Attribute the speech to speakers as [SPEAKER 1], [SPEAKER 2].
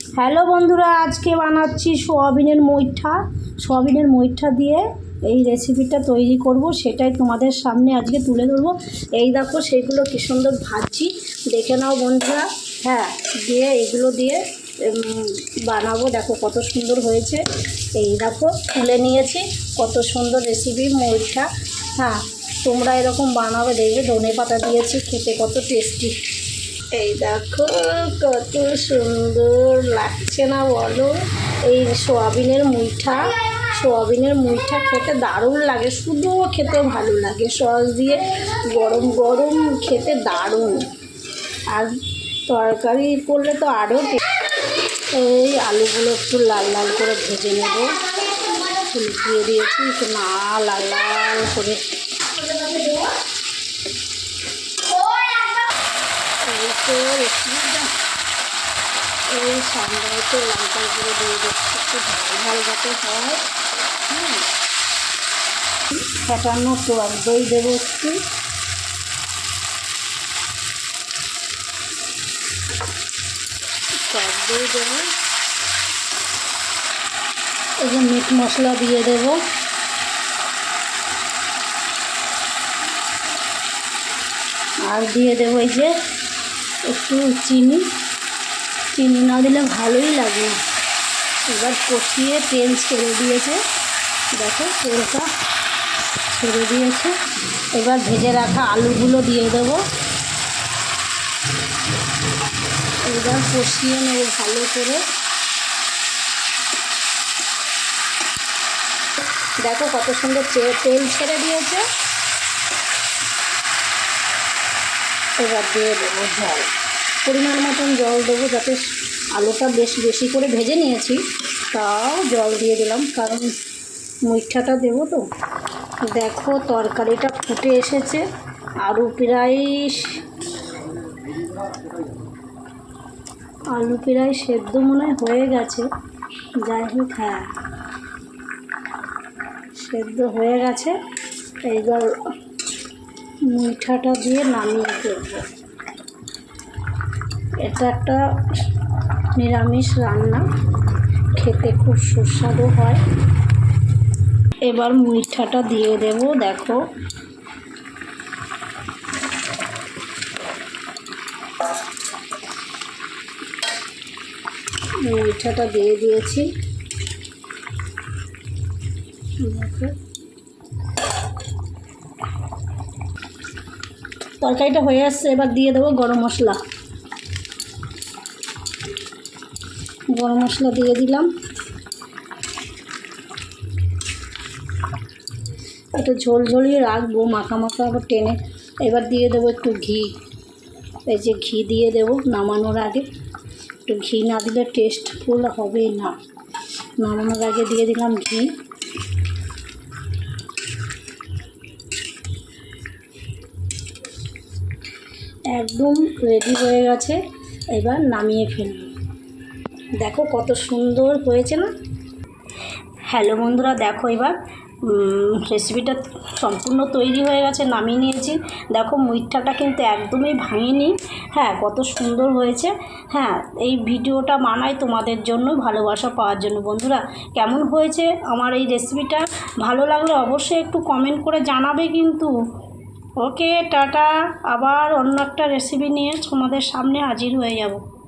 [SPEAKER 1] Hello বন্ধুরা, আজকে বানাচ্ছি সোয়াবিনের মইঠা সোয়াবিনের মইঠা দিয়ে এই রেসিপিটা তৈরি করব, সেটাই তোমাদের সামনে আজকে তুলে ধরবো। এই দেখো, সেগুলো কী সুন্দর ভাজছি দেখে নাও বন্ধুরা। হ্যাঁ দিয়ে এগুলো দিয়ে বানাবো। দেখো কত সুন্দর হয়েছে। এই দেখো, তুলে নিয়েছি। কত সুন্দর রেসিপি মইঠা হ্যাঁ তোমরা এরকম বানাবে, দেখবে ধনে পাতা দিয়েছি, খেতে কত টেস্টি এই দেখো, কত সুন্দর লাগছে না বলো? এই সোয়াবিনের মুইঠা সোয়াবিনের মুইঠা খেতে দারুণ লাগে শুধুও খেতে ভালো লাগে, সস দিয়ে গরম গরম খেতে দারুণ। আর তরকারি করলে তো আরও এই আলুগুলো একটু লাল লাল করে ভেজে নেব। ফুল দিয়ে দিয়েছি না লাল লাল করে। তো রেসিপিটা এই সামনে তো লঙ্কা করে দিয়ে দিচ্ছি, একটু ঝাল যাতে হ্যাঁ। ফেটানো টক দই দেবো একটু। টক দই দেবো। এই যে মিট মশলা দিয়ে দেবো। আর দিয়ে দেবো এই যে একটু চিনি চিনি না দিলে ভালোই লাগে। এবার কষিয়ে তেল ছেড়ে দিয়েছে। দেখো তেলটা ছেড়ে দিয়েছে। এবার ভেজে রাখা আলুগুলো দিয়ে দেবো। এবার কষিয়ে নেব ভালো করে। দেখো কত সুন্দর তেল ছেড়ে দিয়েছে। এবার দিয়ে দেবো জল পরিমাণ মতন জল দেবো যাতে আলুটা বেশ বেশি করে ভেজে নিয়েছি, তাও জল দিয়ে দিলাম, কারণ মুইঠাটা দেবো তো। দেখো তরকারিটা ফুটে এসেছে, আলু প্রায় আলু প্রায় সেদ্ধ মনে হয় হয়ে গেছে। যাই হোক হ্যাঁ। সেদ্ধ হয়ে গেছে, এইবার মিঠাটা দিয়ে নামিয়ে ফেলব এটা একটা নিরামিষ রান্না, খেতে খুব সুস্বাদু হয়। এবার মিঠাটা দিয়ে দেব, দেখো। মিঠাটা দিয়ে দিয়েছি। দেখো। তরকারিটা হয়ে আসছে, এবার দিয়ে দেবো গরম মশলা। গরম মশলা দিয়ে দিলাম। একটু ঝোল ঝোলিয়ে রাখব, মাখা মাখা আবার টেনে। এবার দিয়ে দেবো একটু ঘি। এই যে ঘি দিয়ে দেবো নামানোর আগে। একটু ঘি না দিলে টেস্টফুল হবে না। নামানোর আগে দিয়ে দিলাম ঘি। একদম রেডি হয়ে গেছে। এবার নামিয়ে ফেলব। দেখো কত সুন্দর হয়েছে না? হ্যালো বন্ধুরা, দেখো এবার রেসিপিটা সম্পূর্ণ তৈরি হয়ে গেছে, নামিয়ে নিয়েছি। দেখো মুইঠাটা কিন্তু একদমই ভাঙেনি। হ্যাঁ কত সুন্দর হয়েছে। হ্যাঁ এই ভিডিওটা বানাই তোমাদের জন্য ভালোবাসা পাওয়ার জন্য। বন্ধুরা, কেমন হয়েছে আমার এই রেসিপিটা ভালো লাগলে অবশ্যই একটু কমেন্ট করে জানাবে কিন্তু। Okay tata. আবার অন্য একটা রেসিপি নিয়ে তোমাদের সামনে হাজির হয়ে যাব।